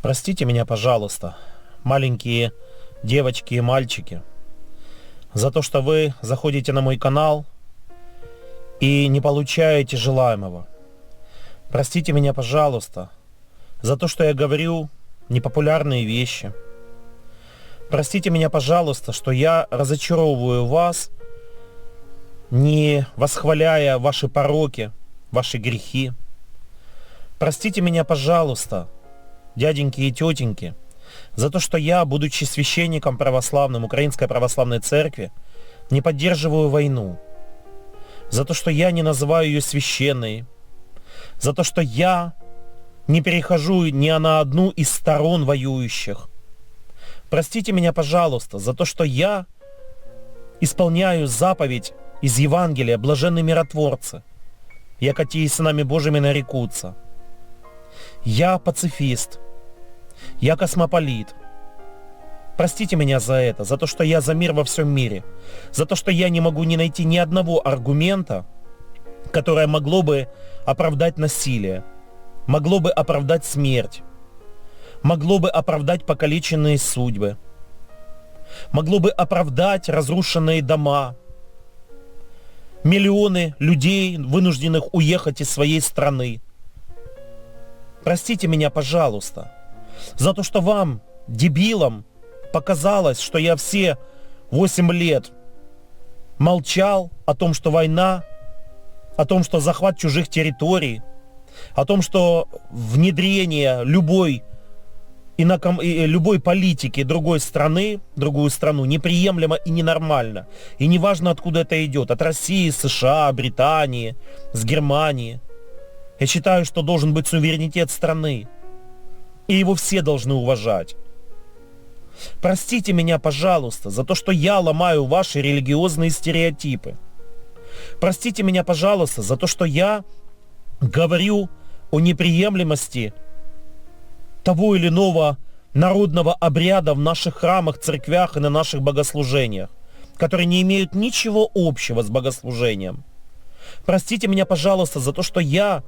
Простите меня, пожалуйста, маленькие девочки и мальчики, за то, что вы заходите на мой канал и не получаете желаемого. Простите меня, пожалуйста, за то, что я говорю непопулярные вещи. Простите меня, пожалуйста, что я разочаровываю вас, не восхваляя ваши пороки, ваши грехи. Простите меня, пожалуйста, дяденьки и тетеньки, за то, что я, будучи священником православным Украинской Православной Церкви, не поддерживаю войну, за то, что я не называю ее священной, за то, что я не перехожу ни на одну из сторон воюющих. Простите меня, пожалуйста, за то, что я исполняю заповедь из Евангелия «Блаженны миротворцы», якоти и сынами Божьими нарекутся. Я пацифист, я космополит. Простите меня за это, за то, что я за мир во всем мире, за то, что я не могу не найти ни одного аргумента, которое могло бы оправдать насилие, могло бы оправдать смерть, могло бы оправдать покалеченные судьбы, могло бы оправдать разрушенные дома, миллионы людей, вынужденных уехать из своей страны. Простите меня, пожалуйста, за то, что вам, дебилам, показалось, что я все 8 лет молчал о том, что война, о том, что захват чужих территорий, о том, что внедрение любой инаком, любой политики другой страны, другую страну, неприемлемо и ненормально. И неважно, откуда это идет, от России, США, Британии, с Германии. Я считаю, что должен быть суверенитет страны. И его все должны уважать. Простите меня, пожалуйста, за то, что я ломаю ваши религиозные стереотипы. Простите меня, пожалуйста, за то, что я говорю о неприемлемости того или иного народного обряда в наших храмах, церквях и на наших богослужениях, которые не имеют ничего общего с богослужением. Простите меня, пожалуйста, за то, что я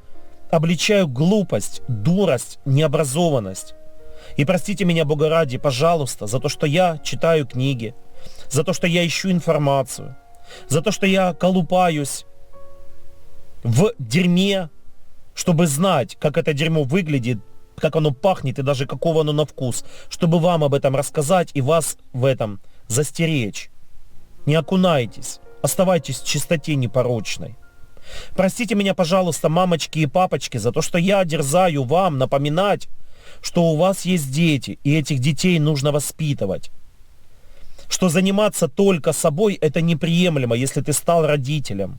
обличаю глупость, дурость, необразованность. И простите меня, Бога ради, пожалуйста, за то, что я читаю книги, за то, что я ищу информацию, за то, что я колупаюсь в дерьме, чтобы знать, как это дерьмо выглядит, как оно пахнет и даже какого оно на вкус, чтобы вам об этом рассказать и вас в этом застеречь. Не окунайтесь, оставайтесь в чистоте непорочной. Простите меня, пожалуйста, мамочки и папочки, за то, что я дерзаю вам напоминать, что у вас есть дети, и этих детей нужно воспитывать. Что заниматься только собой – это неприемлемо, если ты стал родителем.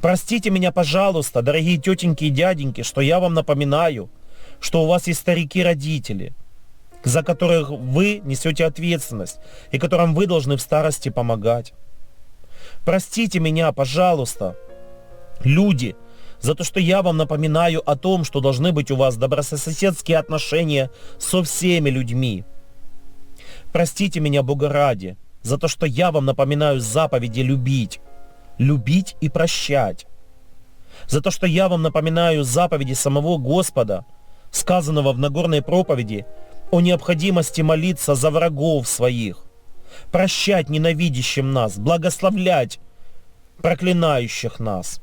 Простите меня, пожалуйста, дорогие тетеньки и дяденьки, что я вам напоминаю, что у вас есть старики-родители, за которых вы несете ответственность и которым вы должны в старости помогать. Простите меня, пожалуйста, люди, за то, что я вам напоминаю о том, что должны быть у вас добрососедские отношения со всеми людьми. Простите меня, Бога ради, за то, что я вам напоминаю заповеди любить, любить и прощать. За то, что я вам напоминаю заповеди самого Господа, сказанного в Нагорной проповеди, о необходимости молиться за врагов своих, прощать ненавидящим нас, благословлять проклинающих нас.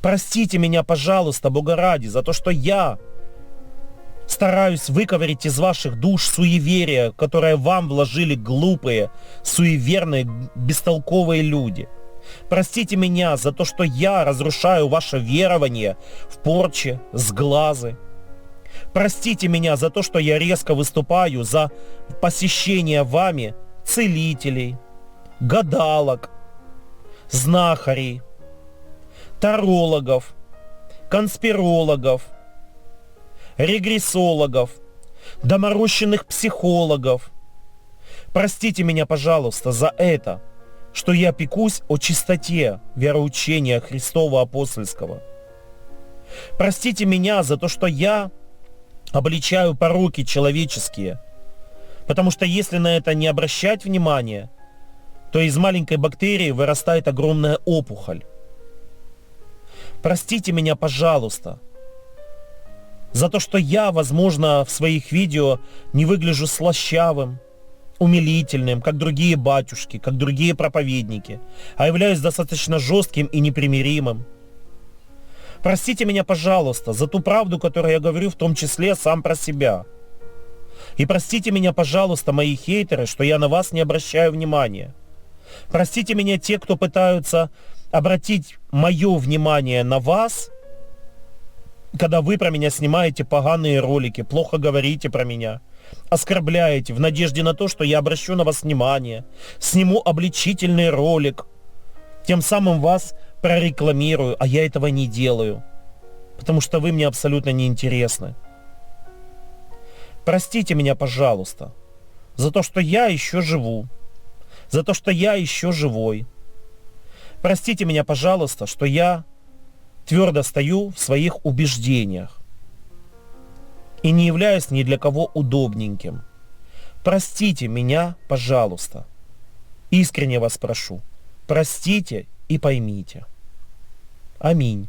Простите меня, пожалуйста, Бога ради, за то, что я стараюсь выковырить из ваших душ суеверия, которое вам вложили глупые, суеверные, бестолковые люди. Простите меня за то, что я разрушаю ваше верование в порче, сглазы. Простите меня за то, что я резко выступаю за посещение вами целителей, гадалок, знахарей, тарологов, конспирологов, регрессологов, доморощенных психологов. Простите меня, пожалуйста, за это, что я пекусь о чистоте вероучения Христова апостольского. Простите меня за то, что я обличаю пороки человеческие, потому что если на это не обращать внимания, то из маленькой бактерии вырастает огромная опухоль. Простите меня, пожалуйста, За то, что я, возможно, в своих видео не выгляжу слащавым, умилительным, как другие батюшки, как другие проповедники, а являюсь достаточно жестким и непримиримым. Простите меня, пожалуйста, за ту правду, которую я говорю, в том числе сам про себя. И простите меня, пожалуйста, мои хейтеры, что я на вас не обращаю внимания. Простите меня те, кто пытаются обратить мое внимание на вас, когда вы про меня снимаете поганые ролики, плохо говорите про меня, оскорбляете в надежде на то, что я обращу на вас внимание, сниму обличительный ролик, тем самым вас прорекламирую, а я этого не делаю, потому что вы мне абсолютно не интересны. Простите меня, пожалуйста, за то, что я еще живу, за то, что я еще живой. Простите меня, пожалуйста, что я твердо стою в своих убеждениях и не являюсь ни для кого удобненьким. Простите меня, пожалуйста. Искренне вас прошу. Простите и поймите. Аминь.